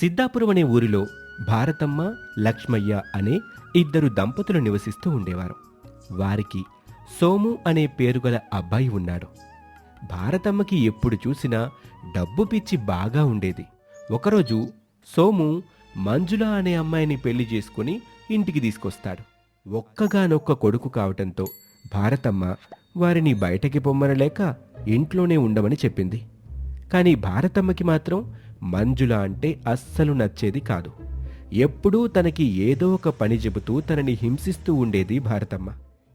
సిద్ధాపురం అనే ఊరిలో భారతమ్మ లక్ష్మయ్య అనే ఇద్దరు దంపతులు నివసిస్తూ ఉండేవారు. వారికి సోము అనే పేరుగల అబ్బాయి ఉన్నాడు. భారతమ్మకి ఎప్పుడు చూసినా డబ్బు పిచ్చి బాగా ఉండేది. ఒకరోజు సోము మంజుల అనే అమ్మాయిని పెళ్ళి చేసుకుని ఇంటికి తీసుకొస్తాడు. ఒక్కగానొక్క కొడుకు కావటంతో భారతమ్మ వారిని బయటకి పొమ్మనలేక ఇంట్లోనే ఉండమని చెప్పింది. కానీ భారతమ్మకి మాత్రం మంజుల అంటే అస్సలు నచ్చేది కాదు. ఎప్పుడూ తనకి ఏదో ఒక పని చెబుతూ తనని హింసిస్తూ ఉండేది భారతమ్మ.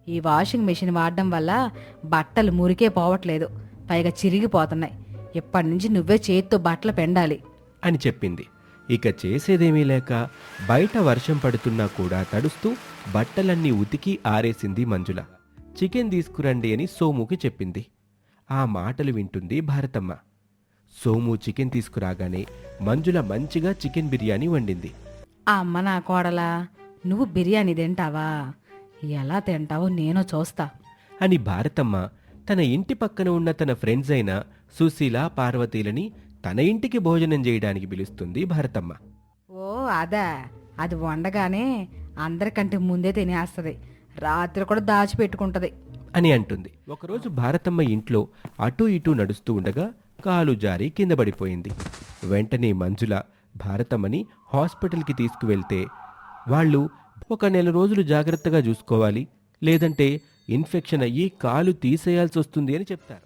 ఈ వాషింగ్ మెషిన్ వాడడం వల్ల బట్టలు మురికే పోవట్లేదు. పైగా చిరిగిపోతున్నాయి. ఇప్పటి నుంచి నువ్వే చేతితో బట్టలు పెండాలి. అని చెప్పింది. ఇక చేసేదేమీ లేక బయట వర్షం పడుతున్నా కూడా తడుస్తూ బట్టలన్నీ ఉతికి ఆరేసింది మంజుల. చికెన్ తీసుకురండి అని సోముకి చెప్పింది. ఆ మాటలు వింటుంది భారతమ్మ. సోము చికెన్ తీసుకురాగానే మంజుల మంచిగా చికెన్ బిర్యానీ వండింది. ఆ అమ్మ నా కోడలా నువ్వు బిర్యానీ తింటావా? ఎలా తింటావో నేను చూస్తా. అని భారతమ్మ తన ఇంటి పక్కన ఉన్న తన ఫ్రెండ్స్ అయిన సుశీల పార్వతీలని తన ఇంటికి భోజనం చేయడానికి పిలుస్తుంది భారతమ్మ. ఓ అదా అది వండగానే అందరికంటే ముందే తినేస్తుంది. రాత్రి కూడా దాచిపెట్టుకుంటది. అని అంటుంది. ఒకరోజు భారతమ్మ ఇంట్లో అటూ ఇటూ నడుస్తూ ఉండగా కాలు జారి కింద పడిపోయింది. వెంటనే మంజుల భారతమ్మని హాస్పిటల్కి తీసుకువెళ్తే వాళ్ళు ఒక నెల రోజులు జాగ్రత్తగా చూసుకోవాలి లేదంటే ఇన్ఫెక్షన్ అయ్యి కాలు తీసేయాల్సి వస్తుంది అని చెప్తారు.